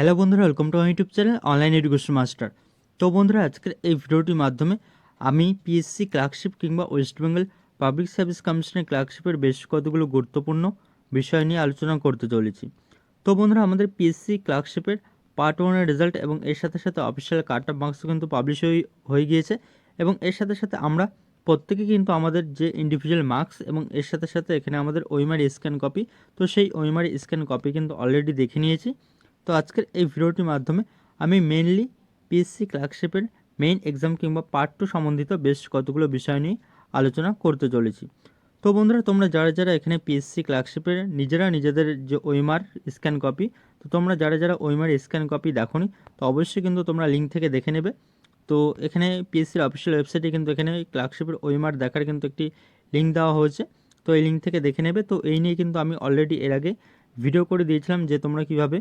Hello বন্ধুরা welcome to YouTube channel online education master তো বন্ধুরা, আজকের এই ভিডিওটির মাধ্যমে আমি পিএসসি ক্লার্কশিপ কিংবা ওয়েস্ট বেঙ্গল পাবলিক সার্ভিস কমিশনের ক্লার্কশিপের বেশ কতগুলো গুরুত্বপূর্ণ বিষয় নিয়ে আলোচনা করতে চলেছি। তো বন্ধুরা, আমাদের পিএসসি ক্লার্কশিপের পার্ট ওয়ানের রেজাল্ট এবং এর সাথে সাথে অফিসিয়াল কার্ড অফ মার্কসও কিন্তু পাবলিশ হয়ে হয়ে গিয়েছে এবং এর সাথে সাথে আমরা প্রত্যেকে কিন্তু আমাদের যে ইন্ডিভিজুয়াল মার্কস এবং এর সাথে সাথে এখানে আমাদের ওইমারি স্ক্যান কপি তো সেই ওইমারি স্ক্যান কপি কিন্তু অলরেডি দেখে নিয়েছি। তো আজকের এই ভিডিওটির মাধ্যমে আমি মেনলি পিএসসি ক্লার্কশিপের মেইন এক্সাম কিংবা পার্ট টু সম্বন্ধিত বেশ কতগুলো বিষয় নিয়ে আলোচনা করতে চলেছি। তো বন্ধুরা, তোমরা যারা যারা এখানে পিএসসি ক্লার্কশিপের নিজেরা নিজেদের যে ওইমার স্ক্যান কপি তো তোমরা যারা যারা ওইমার স্ক্যান কপি দেখোনি, তো অবশ্যই কিন্তু তোমরা লিঙ্ক থেকে দেখে নেবে। তো এখানে পিএসসির অফিসিয়াল ওয়েবসাইটে কিন্তু এখানে ক্লার্কশিপের ওইমার দেখার কিন্তু একটি লিঙ্ক দেওয়া হয়েছে। তো এই লিঙ্ক থেকে দেখে নেবে। তো এই নিয়ে কিন্তু আমি অলরেডি এর আগে ভিডিও করে দিয়েছিলাম যে তোমরা কীভাবে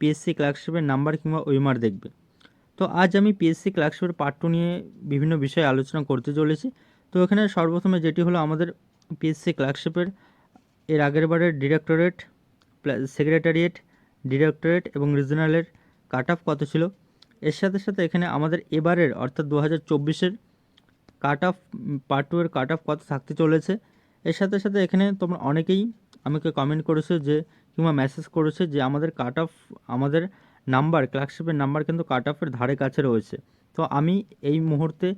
পিএসসি ক্লার্কশিপের নাম্বার কিংবা ওইমার দেখবে। তো আজ আমি পিএসসি ক্লার্কশিপের পার্ট টু নিয়ে বিভিন্ন বিষয়ে আলোচনা করতে চলেছি। তো এখানে সর্বপ্রথমে যেটি হলো আমাদের পিএসসি ক্লার্কশিপের এর আগের বারের ডিরেক্টরেট সেক্রেটারিয়েট ডিরেক্টরেট এবং রিজনালের কাট অফ কত ছিল? এর সাথে সাথে এখানে আমাদের এবারের, অর্থাৎ দু হাজার চব্বিশের কাট অফ পার্ট টু এর কাট অফ কত থাকতে চলেছে? এর সাথে সাথে এখানে তোমরা অনেকেই আমাকে কমেন্ট করেছ যে কিংবা মেসেজ করেছে যে আমাদের কাট অফ আমাদের নাম্বার ক্লার্কশিপের নাম্বার কিন্তু কাট অফের ধারে কাছে রয়েছে। তো আমি এই মুহূর্তে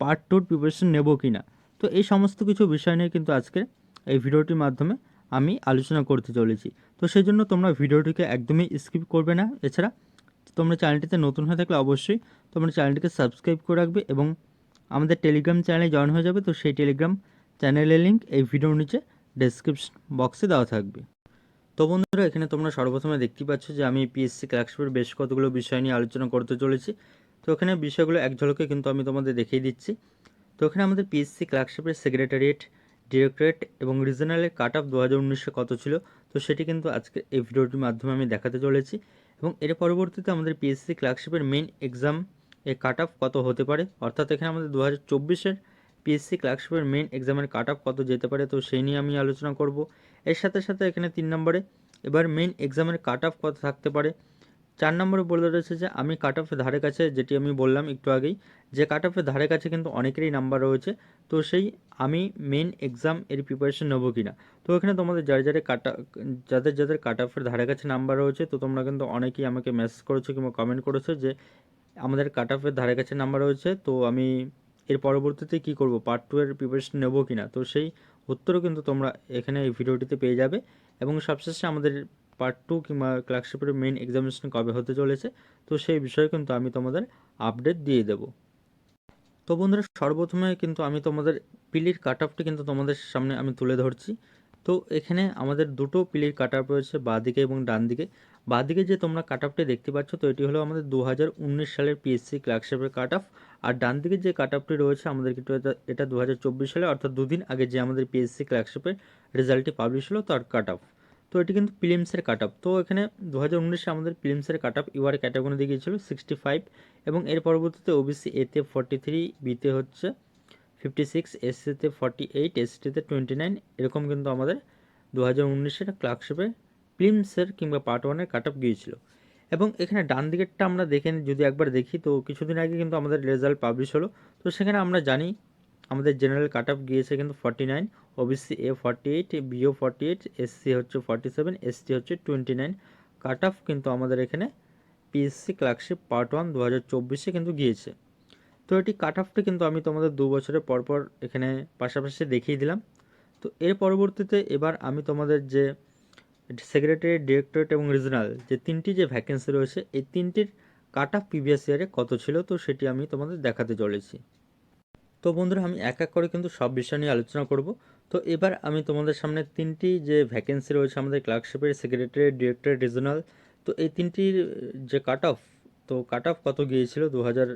পার্ট টুর প্রিপারেশন নেব কি না তো এই সমস্ত কিছু বিষয় নিয়ে কিন্তু আজকে এই ভিডিওটির মাধ্যমে আমি আলোচনা করতে চলেছি। তো সেই জন্য তোমরা ভিডিওটিকে একদমই স্কিপ করবে না। এছাড়া তোমরা চ্যানেলটিতে নতুন হয়ে থাকলে অবশ্যই তোমরা চ্যানেলটিকে সাবস্ক্রাইব করে রাখবে এবং আমাদের টেলিগ্রাম চ্যানেলে জয়েন হয়ে যাবে। তো সেই টেলিগ্রাম চ্যানেলের লিঙ্ক এই ভিডিওর নিচে ডেসক্রিপশন বক্সে দেওয়া থাকবে। তো বন্ধুরা, এখানে তোমরা সর্বপ্রথমে দেখতে পাচ্ছ যে আমি পিএসসি ক্লার্কশিপের বেশ কতগুলো বিষয় নিয়ে আলোচনা করতে চলেছি। তো এখানে বিষয়গুলো এক ঝলকে কিন্তু আমি তোমাদের দেখিয়ে দিচ্ছি। তো এখানে আমাদের পিএসসি ক্লার্কশিপের সেক্রেটারিয়েট ডিরেক্টরেট এবং রিজনালের কাট অফ দু হাজার উনিশে কত ছিল? তো সেটি কিন্তু আজকে এই ভিডিওটির মাধ্যমে আমি দেখাতে চলেছি এবং এর পরবর্তীতে আমাদের পিএসসি ক্লার্কশিপের মেইন এক্সাম এর কাট অফ কত হতে পারে? অর্থাৎ এখানে আমাদের দু হাজার চব্বিশের পিএসসি ক্লার্কশিপের মেইন এক্সামের কাট অফ কত যেতে পারে? তো সেই নিয়ে আমি আলোচনা করব। এর সাথে সাথে এখানে তিন নম্বরে। এবার মেইন এক্সামের কাট অফ কত থাকতে পারে? চার নম্বরে বলে রয়েছে যে, আমি কাট অফের ধারে কাছে যেটি আমি বললাম একটু আগেই, যে কাট অফের ধারে কাছে কিন্তু অনেকেরই নাম্বার রয়েছে। তো সেই আমি মেইন এক্সাম এর প্রিপারেশন নেব কি না তো এখানে তোমাদের যারা যারা কাটা যাদের যাদের কাট অফের ধারে কাছে নাম্বার রয়েছে, তো তোমরা কিন্তু অনেকেই আমাকে মেসেজ করেছ কিংবা কমেন্ট করেছ যে, আমাদের কাট অফের ধারে কাছে নাম্বার রয়েছে, তো আমি এর পরবর্তীতে কি করব? পার্ট টু এর প্রিপারেশন নেব কি না তো সেই উত্তরও কিন্তু তোমরা এখানে এই ভিডিওটিতে পেয়ে যাবে এবং সবশেষে আমাদের পার্ট টু কিংবা ক্লার্কশিপের মেইন এক্সামিনেশন কবে হতে চলেছে, তো সেই বিষয়ে কিন্তু আমি তোমাদের আপডেট দিয়ে দেব। তো বন্ধুরা, সর্বপ্রথমে কিন্তু আমি তোমাদের পিলির কাট অফটি কিন্তু তোমাদের সামনে আমি তুলে ধরছি। তো এখানে আমাদের দুটো পিলির কাট অফ রয়েছে বাঁ দিকে এবং ডান দিকে বাঁ দিকে যে তোমরা কাট অফটি দেখতে পাচ্ছ, তো এটি হলো আমাদের দু হাজার উনিশ সালের পিএসসি ক্লার্কশিপের কাট অফ আর ডান দিকে যে কাট অফটি রয়েছে আমাদের কিন্তু এটা এটা দু হাজার চব্বিশ সালে, অর্থাৎ দুদিন আগে যে আমাদের পিএসসি ক্লার্কশিপের রেজাল্টটি পাবলিশ হলো, তার কাট অফ তো এটি কিন্তু ফিলিমসের কাট অফ তো এখানে দু হাজার উনিশে আমাদের ফিলিমসের কাট অফ ইউআর ক্যাটাগরি গিয়েছিল সিক্সটি ফাইভ এবং এর পরবর্তীতে ওবিসি এতে ফর্টি থ্রি বিতে হচ্ছে ফিফটি সিক্স এসসিতে ফর্টি এইট এসটিতে টোয়েন্টি নাইন এরকম কিন্তু আমাদের দু হাজার উনিশের ক্লার্কশিপে ফিল্মসের কিংবা পার্ট ওয়ানের কাট অফ গিয়েছিল। এবং এখানে ডান দিকেরটা আমরা দেখে যদি একবার দেখি, তো কিছুদিন আগে কিন্তু আমাদের রেজাল্ট পাবলিশ হলো। তো সেখানে আমরা জানি আমাদের জেনারেল কাট অফ গিয়েছে কিন্তু ফর্টি নাইন ও ওবিসি এ ফর্টি এইট বিও ফর্টি এইট এসসি হচ্ছে ফর্টি সেভেন এসটি হচ্ছে টোয়েন্টি নাইন কাট অফ কিন্তু আমাদের এখানে পিএসসি ক্লার্কশিপ পার্ট ওয়ান দু হাজার চব্বিশে কিন্তু গিয়েছে। তো এটি কাট অফটি কিন্তু আমি তোমাদের দু বছরের পরপর এখানে পাশাপাশি দেখিয়ে দিলাম। তো এর পরবর্তীতে এবার আমি তোমাদের যে সেক্রেটারি ডিরেক্টরেট এবং রিজনাল যে তিনটি যে ভ্যাকেন্সি রয়েছে, এই তিনটির কাট অফ প্রিভিয়াস ইয়ারে কত ছিল? তো সেটি আমি তোমাদের দেখাতে চলেছি। তো বন্ধুরা, আমি এক এক করে কিন্তু সব বিষয় নিয়ে আলোচনা করব। তো এবার আমি তোমাদের সামনে তিনটি যে ভ্যাকেন্সি রয়েছে, আমাদের ক্লার্কশিপের সেক্রেটারি ডিরেক্টর রিজনাল তো এই তিনটির যে কাট অফ তো কাট অফ কত গিয়েছিল? দু হাজার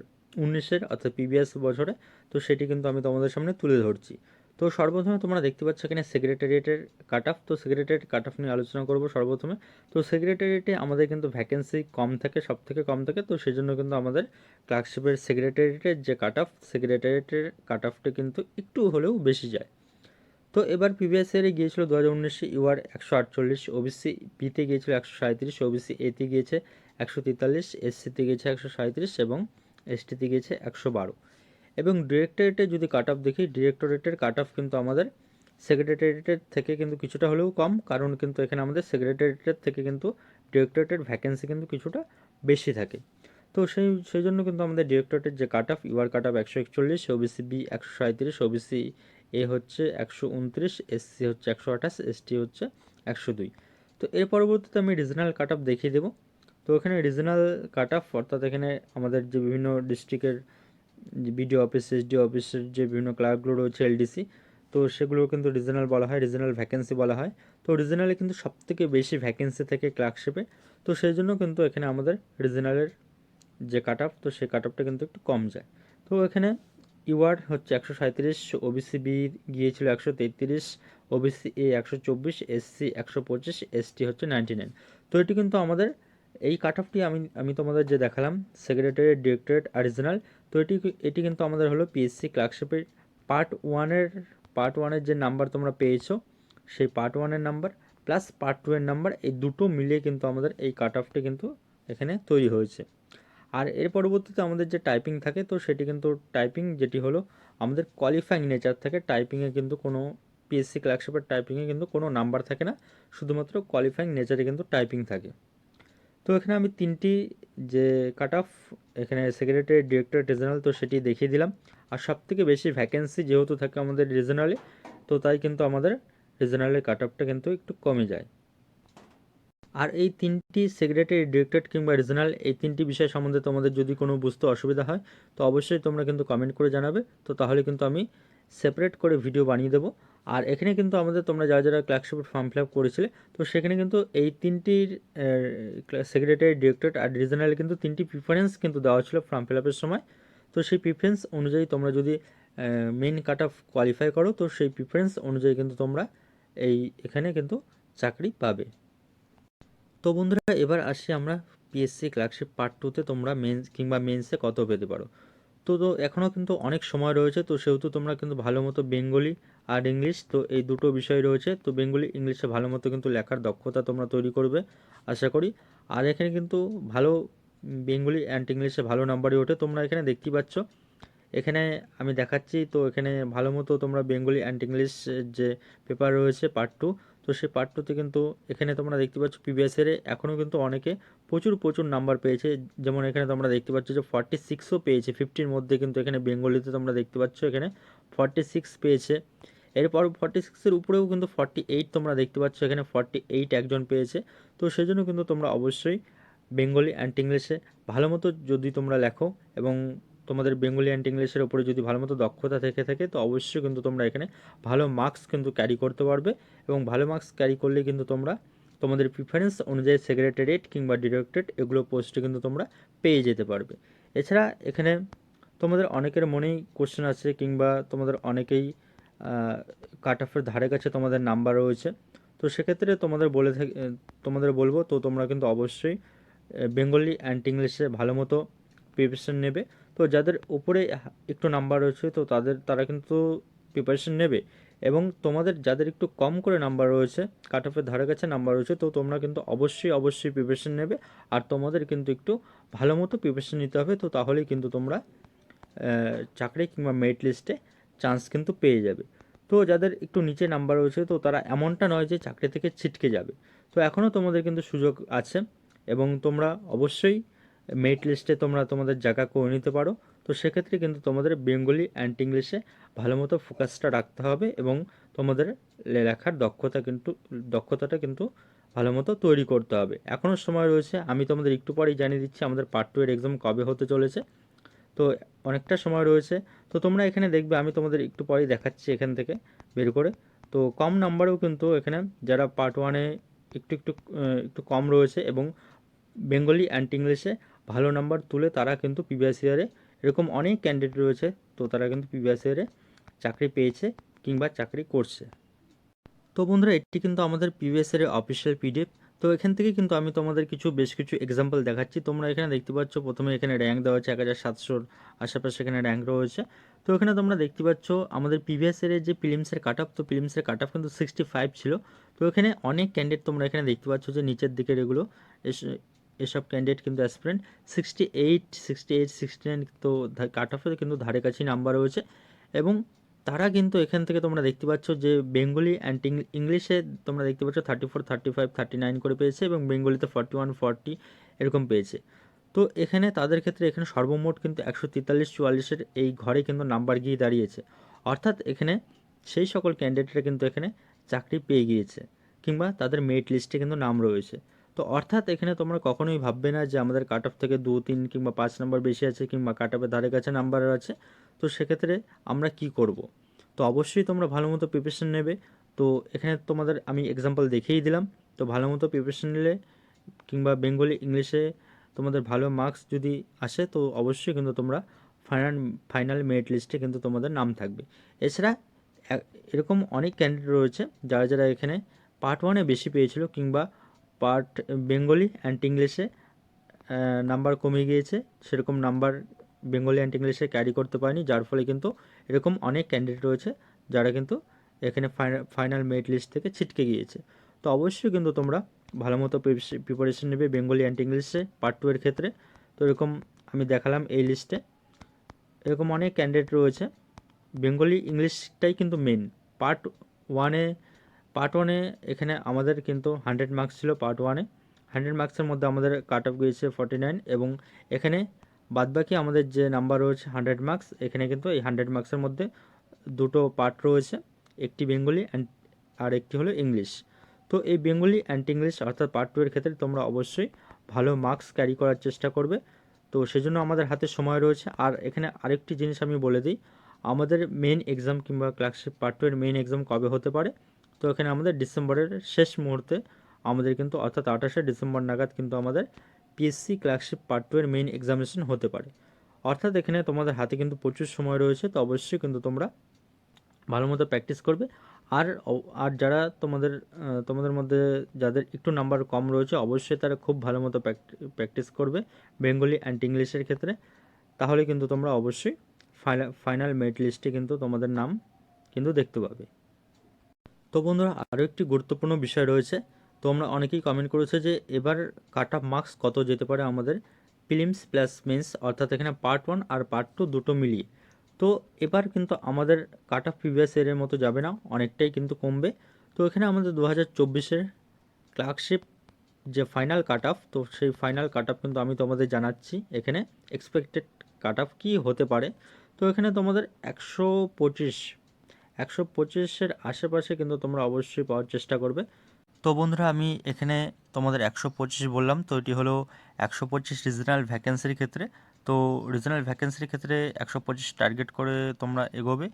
উনিশের, অর্থাৎ প্রিভিয়াস বছরে। তো সেটি কিন্তু আমি তোমাদের সামনে তুলে ধরছি। তো সর্বপ্রথমে তোমরা দেখতে পাচ্ছ এখানে সেক্রেটারিয়েটের কাট অফ তো সেক্রেটারিয়েট কাট অফ নিয়ে আলোচনা করব সর্বপ্রথমে। তো সেক্রেটারিয়েটে আমাদের কিন্তু ভ্যাকেন্সি কম থাকে সব থেকে কম থাকে, তো সেই জন্য কিন্তু আমাদের ক্লার্কশিপের সেক্রেটারিয়েটের যে কাট অফ সেক্রেটারিয়েটের কাট অফটা কিন্তু একটু হলেও বেশি যায়। তো এবার প্রিভিয়াস ইয়ারে গিয়েছিল দু হাজার উনিশে ইউআর একশো আটচল্লিশ ওবিসি বিতে গিয়েছিল একশো সাঁত্রিশ ওবিসি এতে গিয়েছে একশো তেতাল্লিশ এসসিতে গিয়েছে একশো সাঁত্রিশ এবং এসটিতে গিয়েছে একশো বারো। এবং ডিরেক্টরেটে যদি কাট অফ দেখি ডিরেক্টরেটের কাট অফ কিন্তু আমাদের সেক্রেটারিয়েটের থেকে কিন্তু কিছুটা হলেও কম, কারণ কিন্তু এখানে আমাদের সেক্রেটারিয়েটের থেকে কিন্তু ডিরেক্টরেটের ভ্যাকেন্সি কিন্তু কিছুটা বেশি থাকে। তো সেই সেই জন্য কিন্তু আমাদের ডিরেক্টরেটের যে cut off UR cut off একশো একচল্লিশ ওবিসি বি একশো সাঁত্রিশ ওবিসি এ হচ্ছে একশো উনত্রিশ এসসি হচ্ছে একশো আঠাশ এসটি হচ্ছে একশো দুই। তো এর পরবর্তীতে আমি রিজনাল কাট অফ দেখিয়ে দেবো। তো এখানে রিজনাল কাট অফ অর্থাৎ এখানে আমাদের যে বিভিন্ন ডিস্ট্রিক্টের বিডিও অফিস এসডি অফিসের যে বিভিন্ন ক্লার্কগুলো রয়েছে এলডিসি তো সেগুলো কিন্তু রিজনাল বলা হয়, রিজনাল ভ্যাকেন্সি বলা হয়। তো রিজনালে কিন্তু সবথেকে বেশি ভ্যাকেন্সি থাকে ক্লার্কশিপে। তো সেই জন্য কিন্তু এখানে আমাদের রিজনালের যে কাট তো সেই কাট কিন্তু একটু কম যায়। তো এখানে ইউআর হচ্ছে একশো সাঁত্রিশ ওবিসি বি গিয়েছিল একশো তেত্রিশ, ওবিসি এ একশো চব্বিশ, এসসি একশো পঁচিশ, এসটি হচ্ছে নাইনটি নাইন। তো এটি কিন্তু আমাদের এই কাট আমি আমি তোমাদের যে দেখালাম সেক্রেটারি ডিরেক্টরেট আর রিজনাল তো এটি এটি কিন্তু আমাদের হলো পিএসসি ক্লার্কশিপের পার্ট ওয়ানের পার্ট ওয়ানের যে নাম্বার তোমরা পেয়েছ, সেই পার্ট ওয়ানের নাম্বার প্লাস পার্ট টু এর নাম্বার এই দুটো মিলিয়ে কিন্তু আমাদের এই কাট অফটি কিন্তু এখানে তৈরি হয়েছে। আর এর পরবর্তীতে আমাদের যে টাইপিং থাকে, তো সেটি কিন্তু টাইপিং যেটি হলো আমাদের কোয়ালিফাইং নেচার থাকে টাইপিংয়ে কিন্তু কোনো পিএসসি ক্লার্কশিপের টাইপিংয়ে কিন্তু কোনো নাম্বার থাকে না, শুধুমাত্র কোয়ালিফাইং নেচারে কিন্তু টাইপিং থাকে। তো এখানে আমি তিনটি যে কাট অফ এখানে সেক্রেটারি ডিরেক্টর রিজনাল তো সেটি দেখিয়ে দিলাম। আর সব থেকে বেশি ভ্যাকেন্সি যেহেতু থাকে আমাদের রিজনালে তো তাই কিন্তু আমাদের রিজনালের কাট অফটা কিন্তু একটু কমে যায়। আর এই তিনটি সেক্রেটারি ডিরেক্টরেট কিংবা রিজনাল এই তিনটি বিষয় সম্বন্ধে তোমাদের যদি কোনো বুঝতে অসুবিধা হয়, তো অবশ্যই তোমরা কিন্তু কমেন্ট করে জানাবে। তো তাহলে কিন্তু আমি সেপারেট করে ভিডিও বানিয়ে দেবো। আর এখানে কিন্তু আমাদের তোমরা যারা যারা ক্লার্কশিপের ফর্ম ফিল আপ করেছিলে, তো সেখানে কিন্তু এই তিনটির সেক্রেটারি ডিরেক্টরেট আর রিজনালে কিন্তু তিনটি প্রিফারেন্স কিন্তু দেওয়া ছিল ফর্ম ফিল আপের সময়। তো সেই প্রিফারেন্স অনুযায়ী তোমরা যদি মেন কাট অফ কোয়ালিফাই করো, তো সেই প্রিফারেন্স অনুযায়ী কিন্তু তোমরা এই এখানে কিন্তু চাকরি পাবে। তো বন্ধুরা, এবার আসি আমরা পিএসসি ক্লার্কশিপ পার্ট টুতে তোমরা মেন্স কিংবা মেন্সে কত পেতে পারো। তো তো এখনও কিন্তু অনেক সময় রয়েছে। তো সেহেতু তোমরা কিন্তু ভালো মতো বেঙ্গলি আর ইংলিশ, তো এই দুটো বিষয় রয়েছে। তো বেঙ্গলি, ইংলিশে ভালো মতো কিন্তু লেখার দক্ষতা তোমরা তৈরি করবে, আশা করি। আর এখানে কিন্তু ভালো বেঙ্গলি অ্যান্ড ইংলিশে ভালো নাম্বারই ওঠে। তোমরা এখানে দেখতেই পাচ্ছ। এখানে আমি দেখাচ্ছি, তো এখানে ভালো মতো তোমরা বেঙ্গলি অ্যান্ড ইংলিশ যে পেপার রয়েছে পার্ট টু তো সেই পার্ট টুতে কিন্তু এখানে তোমরা দেখতে পাচ্ছ প্রিভিয়াস ইয়ারে এখনও কিন্তু অনেকে প্রচুর প্রচুর নাম্বার পেয়েছে। যেমন এখানে তোমরা দেখতে পাচ্ছ যে ফর্টি সিক্সও পেয়েছে। ফিফটির মধ্যে কিন্তু এখানে বেঙ্গলিতে তোমরা দেখতে পাচ্ছ এখানে ফর্টি সিক্স পেয়েছে। এরপর ফর্টি সিক্সের উপরেও কিন্তু ফর্টি এইট তোমরা দেখতে পাচ্ছ এখানে ফর্টি এইট একজন পেয়েছে। তো সেই জন্য কিন্তু তোমরা অবশ্যই বেঙ্গলি অ্যান্ড ইংলিশে ভালো মতো যদি তোমরা লেখো এবং তোমাদের বেঙ্গলি অ্যান্ড ইংলিশের ওপরে যদি ভালো মতো দক্ষতা থেকে থাকে, তো অবশ্যই কিন্তু তোমরা এখানে ভালো মার্কস কিন্তু ক্যারি করতে পারবে এবং ভালো মার্কস ক্যারি করলে কিন্তু তোমরা তোমাদের প্রিফারেন্স অনুযায়ী সেক্রেটারিয়েট কিংবা ডিরেক্টরেট এগুলো পোস্টে কিন্তু তোমরা পেয়ে যেতে পারবে। এছাড়া এখানে তোমাদের অনেকের মনেই কোশ্চেন আছে কিংবা তোমাদের অনেকেই কাট অফের ধারে কাছে তোমাদের নাম্বার রয়েছে। তো সেক্ষেত্রে তোমাদের বলে থাকি, তোমাদের বলব, তো তোমরা কিন্তু অবশ্যই বেঙ্গলি অ্যান্ড ইংলিশে ভালো মতো প্রিপারেশন নেবে। তো যাদের উপরে একটু নাম্বার রয়েছে, তো তাদের, তারা কিন্তু প্রিপারেশন নেবে। এবং তোমাদের যাদের একটু কম করে নাম্বার রয়েছে কাট অফের ধারে কাছে নাম্বার রয়েছে, তো তোমরা কিন্তু অবশ্যই অবশ্যই প্রিপারেশন নেবে। আর তোমাদের কিন্তু একটু ভালো মতো প্রিপারেশন নিতে হবে, তো তাহলেই কিন্তু তোমরা চাকরি কিংবা মেরিট লিস্টে চান্স কিন্তু পেয়ে যাবে। তো যাদের একটু নিচে নাম্বার রয়েছে, তো তারা এমনটা নয় যে চাকরি থেকে ছিটকে যাবে। তো এখনও তোমাদের কিন্তু সুযোগ আছে, এবং তোমরা অবশ্যই মেরিট লিস্টে তোমরা তোমাদের জায়গা করে নিতে পারো। তো সেক্ষেত্রে কিন্তু তোমাদের বেঙ্গলি অ্যান্ড ইংলিশে ভালো মতো ফোকাসটা রাখতে হবে এবং তোমাদের লেখার দক্ষতা কিন্তু, দক্ষতাটা কিন্তু ভালো মতো তৈরি করতে হবে। এখনও সময় রয়েছে, আমি তোমাদের একটু পরেই জানিয়ে দিচ্ছি আমাদের পার্ট টু এর এক্সাম কবে হতে চলেছে। তো অনেকটা সময় রয়েছে, তো তোমরা এখানে দেখবে, আমি তোমাদের একটু পরেই দেখাচ্ছি এখান থেকে বের করে। তো কম নাম্বারেও কিন্তু এখানে যারা পার্ট ওয়ানে একটু একটু একটু কম রয়েছে এবং বেঙ্গলি অ্যান্ড ইংলিশে ভালো নাম্বার তুলে তারা কিন্তু প্রিভিয়াস ইয়ারে এরকম অনেক ক্যান্ডিডেট রয়েছে, তো তারা কিন্তু প্রিভিয়াস ইয়ারে চাকরি পেয়েছে কিংবা চাকরি করছে। তো বন্ধুরা, এটি কিন্তু আমাদের প্রিভিয়াস ইয়ারের অফিসিয়াল পিডিএফ তো এখান থেকে কিন্তু আমি তোমাদের কিছু, বেশ কিছু এক্সাম্পল দেখাচ্ছি। তোমরা এখানে দেখতে পাচ্ছ, প্রথমে এখানে র্যাঙ্ক দেওয়া হচ্ছে এক হাজার সাতশোর আশেপাশে এখানে র্যাঙ্ক রয়েছে। তো এখানে তোমরা দেখতে পাচ্ছ, আমাদের প্রিভিয়াস ইয়ারের যে প্রিলিমসের কাট অফ তো প্রিলিমসের কাট অফ কিন্তু সিক্সটি ফাইভ ছিল। তো এখানে অনেক ক্যান্ডিডেট তোমরা এখানে দেখতে পাচ্ছ যে নিচের দিকের এগুলো এসব ক্যান্ডিডেট কিন্তু aspirant sixty eight sixty eight sixty nine তো কাট অফে কিন্তু ধারে কাছেই নাম্বার রয়েছে এবং তারা কিন্তু এখান থেকে তোমরা দেখতে পাচ্ছ যে বেঙ্গলি অ্যান্ড ইংলিশে তোমরা দেখতে পাচ্ছ thirty four thirty five thirty nine করে পেয়েছে এবং বেঙ্গলিতে ফর্টি ওয়ান ফর্টি এরকম পেয়েছে। তো এখানে তাদের ক্ষেত্রে এখানে সর্বমোট কিন্তু একশো তেতাল্লিশ, চুয়াল্লিশের এই ঘরে কিন্তু নাম্বার গিয়ে দাঁড়িয়েছে। অর্থাৎ এখানে সেই সকল ক্যান্ডিডেটরা কিন্তু এখানে চাকরি পেয়ে গিয়েছে কিংবা তাদের মেরিট লিস্টে কিন্তু নাম রয়েছে। তো অর্থাৎ এখানে তোমরা কখনোই ভাববে না যে আমাদের কাট অফ থেকে দু, তিন কিংবা পাঁচ নাম্বার বেশি আছে কিংবা কাট অফের ধারে কাছে নাম্বার আছে। তো সেক্ষেত্রে আমরা কি করব? তো অবশ্যই তোমরা ভালো মতো প্রিপারেশন নেবে। তো এখানে তোমাদের আমি এক্সাম্পল দেখিয়েই দিলাম। তো ভালো মতো প্রিপারেশন নিলে কিংবা বেঙ্গলি ইংলিশে তোমাদের ভালো মার্কস যদি আসে, তো অবশ্যই কিন্তু তোমরা ফাইনাল ফাইনাল মেরিট লিস্টে কিন্তু তোমাদের নাম থাকবে। এছাড়া এরকম অনেক ক্যান্ডিডেট রয়েছে যারা যারা এখানে পার্ট ওয়ানে বেশি পেয়েছিল কিংবা পার্ট বেঙ্গলি অ্যান্ড ইংলিশে নাম্বার কমে গিয়েছে। সেরকম নাম্বার বেঙ্গলি অ্যান্ড ইংলিশে ক্যারি করতে পারেনি, যার ফলে কিন্তু এরকম অনেক ক্যান্ডিডেট রয়েছে যারা কিন্তু এখানে ফাইনাল মেরিট লিস্ট থেকে ছিটকে গিয়েছে। তো অবশ্যই কিন্তু তোমরা ভালো মতো প্রিপারেশন নেবে বেঙ্গলি অ্যান্ড ইংলিশে পার্ট টু এর ক্ষেত্রে। তো এরকম আমি দেখালাম এই লিস্টে এরকম অনেক ক্যান্ডিডেট রয়েছে। বেঙ্গলি ইংলিশটাই কিন্তু মেন পার্ট ওয়ানে পার্ট ওয়ানে এখানে আমাদের কিন্তু হান্ড্রেড মার্কস ছিল পার্ট ওয়ানে হান্ড্রেড মার্কসের মধ্যে আমাদের কাট অফ গিয়েছে ফর্টি নাইন এবং এখানে বাদবাকি আমাদের যে নাম্বার রয়েছে হান্ড্রেড মার্কস এখানে কিন্তু এই হান্ড্রেড মার্কসের মধ্যে দুটো পার্ট রয়েছে, একটি বেঙ্গলি অ্যান্ড আর একটি হলো ইংলিশ তো এই বেঙ্গলি অ্যান্ড ইংলিশ অর্থাৎ পার্ট টু এর ক্ষেত্রে তোমরা অবশ্যই ভালো মার্কস ক্যারি করার চেষ্টা করবে। তো সেজন্য আমাদের হাতে সময় রয়েছে। আর এখানে আরেকটি জিনিস আমি বলে দিই, আমাদের মেন এক্সাম কিংবা ক্লাসশিপ পার্ট টু এর মেন এক্সাম কবে হতে পারে? তো এখানে আমাদের ডিসেম্বরের শেষ মুহূর্তে আমাদের কিন্তু অর্থাৎ আঠাশে ডিসেম্বর নাগাদ কিন্তু আমাদের পিএসসি ক্লাসশিপ পার্ট টু এর মেইন এক্সামিনেশন হতে পারে। অর্থাৎ এখানে তোমাদের হাতে কিন্তু প্রচুর সময় রয়েছে, তো অবশ্যই কিন্তু তোমরা ভালো মতো প্র্যাকটিস করবে। আর আর যারা তোমাদের তোমাদের মধ্যে যাদের একটু নাম্বার কম রয়েছে, অবশ্যই তারা খুব ভালো মতো প্র্যাকটিস করবে বেঙ্গলি অ্যান্ড ইংলিশের ক্ষেত্রে। তাহলে কিন্তু তোমরা অবশ্যই ফাইনাল মেরিট লিস্টে কিন্তু তোমাদের নাম কিন্তু দেখতে পাবে। তো বন্ধুরা, আরও একটি গুরুত্বপূর্ণ বিষয় রয়েছে। তোমরা অনেকেই কমেন্ট করেছ যে, এবার কাট অফ মার্কস কত যেতে পারে আমাদের প্রিলিমস প্লাস মেন্স অর্থাৎ এখানে পার্ট ওয়ান আর পার্ট টু দুটো মিলিয়ে। তো এবার কিন্তু আমাদের কাট অফ প্রিভিয়াস ইয়ারের মতো যাবে না, অনেকটাই কিন্তু কমবে। তো এখানে আমাদের দু হাজার চব্বিশের ক্লার্কশিপ যে ফাইনাল কাট অফ তো সেই ফাইনাল কাট অফ কিন্তু আমি তোমাদের জানাচ্ছি এখানে। এক্সপেক্টেড কাট অফ কী হতে পারে? তো এখানে তোমাদের একশো পঁচিশ একশো পঁচিশের আশেপাশে কিন্তু তোমরা অবশ্যই পাওয়ার চেষ্টা করবে। তো বন্ধুরা, আমি এখানে তোমাদের একশো পঁচিশ বললাম, তো এটি হলো একশো পঁচিশ রিজনাল ভ্যাকেন্সির ক্ষেত্রে। তো রিজনাল ভ্যাকেন্সির ক্ষেত্রে একশো পঁচিশ টার্গেট করে তোমরা এগোবে।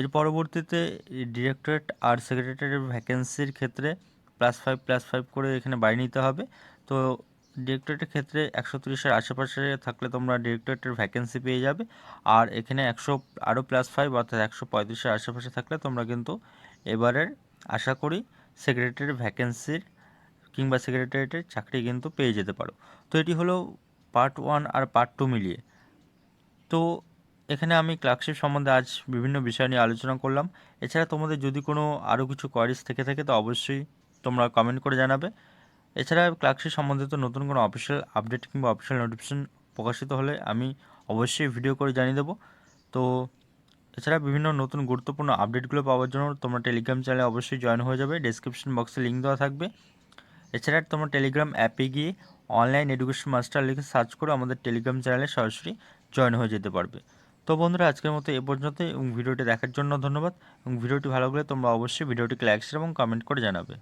এর পরবর্তীতে ডিরেক্টরেট আর সেক্রেটারির ভ্যাকেন্সির ক্ষেত্রে প্লাস ফাইভ প্লাস ফাইভ করে এখানে বাড়িয়ে নিতে হবে। তো ডিরেক্টরেটের ক্ষেত্রে একশো তিরিশের আশেপাশে থাকলে তোমরা ডিরেক্টরেটের ভ্যাকেন্সি পেয়ে যাবে। আর এখানে একশো আরও প্লাস ফাইভ অর্থাৎ একশো পঁয়ত্রিশের আশেপাশে থাকলে তোমরা কিন্তু এবারের আশা করি সেক্রেটারির ভ্যাকেন্সির কিংবা সেক্রেটারিয়েটের চাকরি কিন্তু পেয়ে যেতে পারো। তো এটি হলো পার্ট ওয়ান আর পার্ট টু মিলিয়ে। তো এখানে আমি ক্লার্কশিপ সম্বন্ধে আজ বিভিন্ন বিষয় নিয়ে আলোচনা করলাম। এছাড়া তোমাদের যদি কোনো আরও কিছু কোয়ারিজ থেকে থাকে তো অবশ্যই তোমরা কমেন্ট করে জানাবে। এছাড়া ক্লার্কশিপ সম্বন্ধিত নতুন কোনো অফিসিয়াল আপডেট কিংবা অফিসিয়াল নোটিফিকেশন প্রকাশিত হলে আমি অবশ্যই ভিডিও করে জানিয়ে দেবো। তো এছাড়া বিভিন্ন নতুন গুরুত্বপূর্ণ আপডেটগুলো পাওয়ার জন্য তোমরা টেলিগ্রাম চ্যানেলে অবশ্যই জয়েন হয়ে যাবে। ডেসক্রিপশন বক্সে লিঙ্ক দেওয়া থাকবে। এছাড়া তোমরা টেলিগ্রাম অ্যাপে গিয়ে অনলাইন এডুকেশন মাস্টার লিখে সার্চ করে আমাদের টেলিগ্রাম চ্যানেলে সরাসরি জয়েন হয়ে যেতে পারবে। তো বন্ধুরা, আজকের মতো এ পর্যন্ত এবং ভিডিওটি দেখার জন্য ধন্যবাদ। এবং ভিডিওটি ভালো লাগলে তোমরা অবশ্যই ভিডিওটিকে লাইক শেয়ার এবং কমেন্ট করে জানাবে।